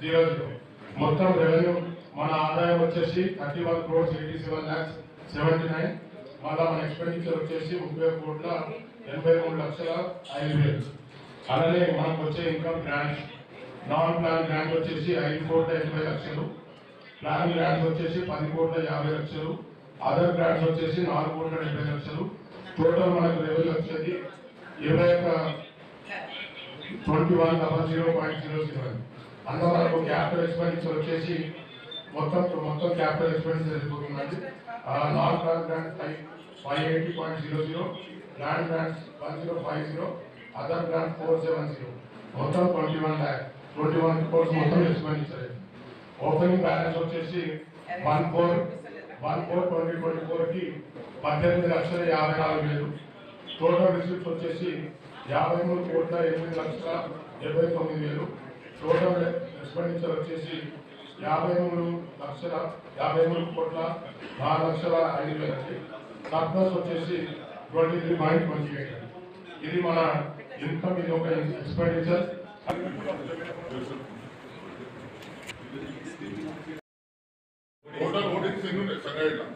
Zero మొత్తం revenue మన ఆదాయం వచ్చేసి thirty one crores eighty seven lakhs seventy nine మళ్ళా మన ఎక్స్పెండిచర్ వచ్చేసి ముప్పై కోట్ల ఎనభై మూడు లక్షల ఐదు వేలు. అలానే మనకు వచ్చే income grants non plan grant వచ్చేసి ఐదు కోట్ల ఎనభై లక్షలు. ప్లాన్ గ్రాంట్స్ వచ్చేసి పది కోట్ల యాభై లక్షలు. అదర్ గ్రాంట్స్ వచ్చేసి నాలుగు కోట్ల డెబ్బై లక్షలు. టోటల్ మనకు రెవెన్యూ వచ్చేది ఇరవై ఒక twenty one double zero point zero zero అందులో మనకు క్యాపిటల్ ఎక్స్పెండిచర్ వచ్చేసి మొత్తం మొత్తం క్యాపిటల్ ఎక్స్పెండిచర్ జరిగిపోతుంది non plan grant five five eighty point zero zero plan grants one zero five zero other grant four seven zero మొత్తం twenty one lakh twenty one crores మొత్తం expenditure అయింది. Opening balance వచ్చేసి one four one four twenty twenty ఫోర్కి పద్దెనిమిది లక్షల యాభై నాలుగు వేలు. టోటల్ రిసిప్ట్స్ వచ్చేసి యాభై మూడు కోట్ల ఎనిమిది లక్షల డెబ్బై తొమ్మిది వేలు. టోటల్ ఎక్స్పెండిచర్ వచ్చేసి యాభై మూడు లక్షల యాభై మూడు కోట్ల నాలుగు లక్షల ఐదు వేలకి. సర్ప్లస్ వచ్చేసి twenty three point twenty eight ఇది మన ఇన్కమ్ ఇది ఒక ఎక్స్పెండిచర్ టోటల్ ఓడింగ్స్ ఎన్ని ఉన్నాయి సంగారెడ్డిలో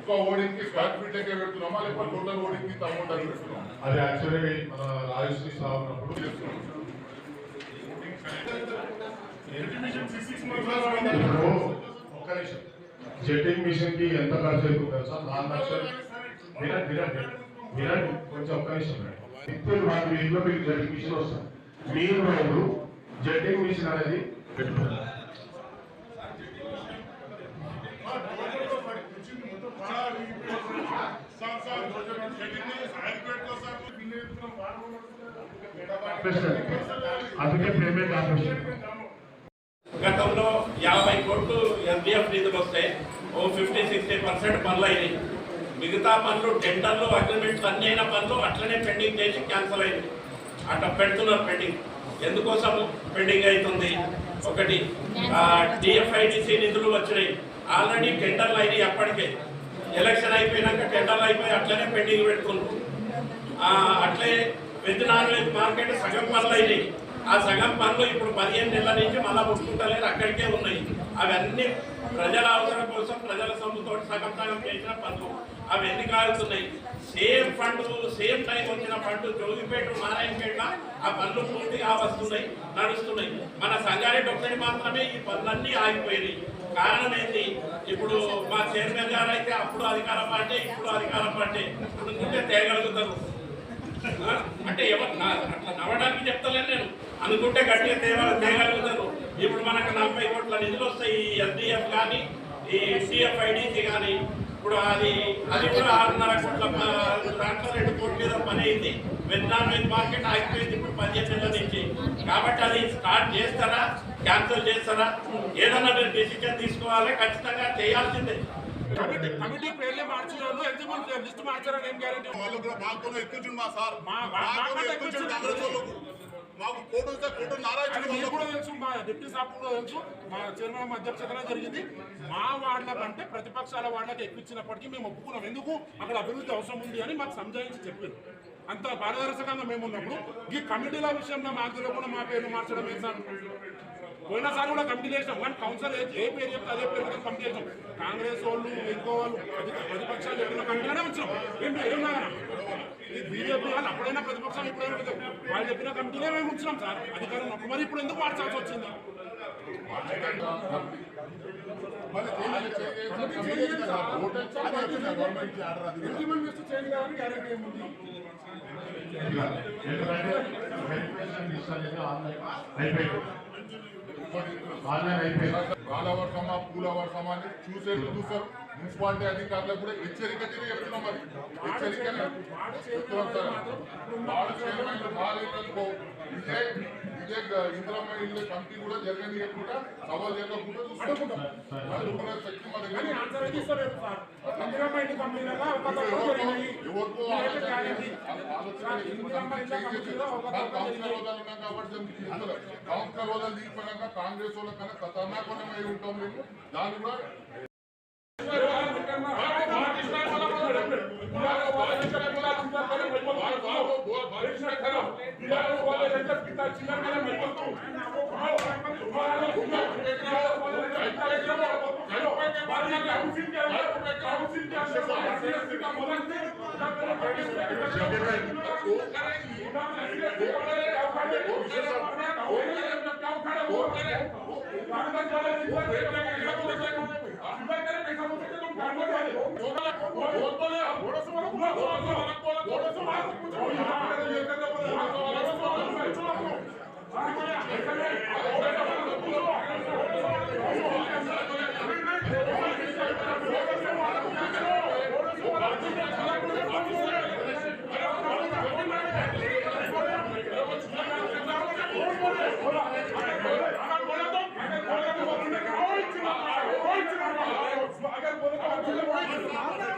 ఒక ఓడింగ్కి స్క్వేర్ ఫీట్ లెక్క పెడుతున్నామా లేకపోతే టోటల్ ఓడింగ్కి అమౌంట్ అని పెడుతున్నాం అది యాక్చువల్లీ మన రాజశ్రీ సార్ ఉన్నప్పుడు ఇప్పుడు ఒక్క నిమిషం. జెట్టింగ్ మిషన్కి ఎంత ఖర్చు అవుతుంది తెలుసా? నాలుగు లక్షలు. వినండి వినండి వినండి కొంచెం ఒక్క నిమిషం ఇప్పుడు మన మీ ఇంట్లో మీకు జెట్టింగ్ మిషన్ వస్తుంది. మీరు రెండు జెట్టింగ్ మిషన్ అనేది పెట్టుకోండి. అందుకే పేమెంట్ ఆపరేషన్ యాభై కోట్లు ఎస్డిఎఫ్ నిధులు వస్తే ఓ ఫిఫ్టీ సిక్స్టీ పర్సెంట్ పనులు అయినాయి. మిగతా పనులు టెండర్లు అగ్రిమెంట్లు అన్ని అయిన పనులు అట్లనే పెండింగ్ చేసి క్యాన్సిల్ అయింది అట్లా పెడుతున్నారు పెండింగ్. ఎందుకోసం పెండింగ్ అవుతుంది? ఒకటి డిఎఫ్ఐడిసి నిధులు వచ్చినాయి. ఆల్రెడీ టెండర్లు అయినాయి అప్పటికే. ఎలక్షన్ అయిపోయినాక టెండర్లు అయిపోయి అట్లనే పెండింగ్ పెడుతున్నారు. అట్లే వెజ్ నాన్ వెజ్ మార్కెట్ సగం పనులు అయినాయి. ఆ సగం పనులు ఇప్పుడు పదిహేను నెలల నుంచి మళ్ళా ముట్టుకుంటలేదు అక్కడికే ఉన్నాయి. అవన్నీ ప్రజల అవసరం కోసం ప్రజల సొమ్ముతో సగం సగం చేసిన పనులు అవి ఎన్ని కాలుతున్నాయి సేమ్ ఫండ్ సేమ్ టైం వచ్చిన ఫండ్ జోగిపేట నారాయణపేట ఆ పనులు పూర్తిగా వస్తున్నాయి నడుస్తున్నాయి. మన సంగారెడ్డి ఒక్కటి మాత్రమే ఈ పనులన్నీ ఆగిపోయినాయి. కారణం ఏంటి? ఇప్పుడు మా చైర్మన్ గారు అయితే అప్పుడు అధికార పార్టీ ఇప్పుడు అధికార పార్టీ. అనుకుంటే తేగలుగుతారు. అంటే ఎవరు అట్లా నవ్వడానికి చెప్తలేను నేను. అనుకుంటే గట్టిగా తేవ తేగలుగుతారు ఇప్పుడు మనకు నలభై కోట్ల నిధులు వస్తాయి. ఈ ఎస్డిఎఫ్ కానీ ఈ సిఎఫ్ ఐడిసి కానీ. ఇప్పుడు అది అది కూడా ఆరున్నర కోట్ల దాంట్లో రెండు కోట్ల మీద పని అయింది. వెజ్ మార్కెట్ ఆగిపోయింది ఇప్పుడు పదిహేను నెలల నుంచి. కాబట్టి అది స్టార్ట్ చేస్తారా? క్యాన్సిల్ చేస్తారా? ఏదన్నా మీరు డెసిషన్ తీసుకోవాలి? ఖచ్చితంగా చేయాల్సిందే. కమిటీ పేర్లే లిస్ట్ మార్చారని ఏం గ్యారెంటీ వాళ్ళు కూడా ఎక్కించండి మా సార్. మా-. కాంగ్రెస్ వాళ్ళకు. మాకు కోటు వస్తే కోటు నారాయణ కూడా తెలుసు మా డిప్యూటీ సాబ్ కూడా తెలుసు మా చైర్మన్ అధ్యక్షతన జరిగింది. మా వార్డుల కంటే ప్రతిపక్షాల వాళ్ళకి ఎక్కించినప్పటికీ మేము ఒప్పుకున్నాం. ఎందుకు? అక్కడ అభివృద్ధి అవసరం ఉంది అని మాకు సంజాయించి చెప్పింది అంత పారదర్శకంగా మేము ఉన్నప్పుడు ఈ కమిటీల విషయంలో మాకు తెలియకుండా మా పేర్లు మార్చడం ఏం సార్? పోయినసారి కూడా కమిటీ చేసాం కానీ కౌన్సిల్ ఏ పేరు చెప్తే అదే పేరు మీద కమిటీ చేసాం కాంగ్రెస్ వాళ్ళు ఇంకో వాళ్ళు ప్రతి- ప్రతిపక్షాలు ఎవరైనా కమిటీలోనే ఉంచాం ఏం ఏం లాగా ఈ బీజేపీ వాళ్ళు అప్పుడైనా ప్రతిపక్షాలు ఇప్పుడైనా ప్రతి- వాళ్ళు చెప్పిన కమిటీనే మేము ఉంచినాం సార్ అధికారం ఉన్నప్పుడు మరి ఇప్పుడు ఎందుకు మార్చాల్సి వచ్చింది అయిపోయింది ఆన్లైన్ అయిపోయింది రాళ్ళ వర్షమా పూల వర్షమా అని చూసేట్టు చూస్తారు. మున్సిపాలిటీ అధికారులకు కూడా హెచ్చరిక చెప్తున్నాం మరి. హెచ్చరికనే చెప్తున్నాం సార్. వార్డు ఇందిరమ్మ ఇల్లు కమిటీ కూడా జరగనీయకుండా సభ జరగకుండా చూసుకుంటాం. శక్తి దగ్గర ఎవరికో ఉన్నాం కాబట్టి దిగిపోయాక కాంగ్రెస్ వాళ్ళ కన్నా ఖతర్నాకమై ఉంటాం మేము. దాన్ని కూడా बोल बार बार वो बारिश ना करो बिहार को बोले कि पिता चिल्ला करे मैं बोल तू तुम्हारा घूमो एक ना बोले कि एक ना चलो बारिश ना काउंसिल के अंदर काउंसिल के अंदर बारिश का बोला वो करेगी वो करे क्या करे वो करे वो करे क्या करे वो करे कागज वाले चिल्ला करे क्या बोले चिल्ला करे कैसा बोलते तुम कागज वाले वो बोले बोलो सो बोलो बोलो Agar bana kadar böyle var mı?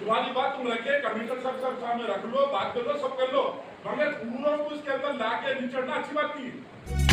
तुम्हारी बात तुम रखिए कमिश्नर साहब सब सामने रख लो, बात कर लो, सब कर लो। मगर पूरा उसके अंदर लाके निचड़ना अच्छी बात नहीं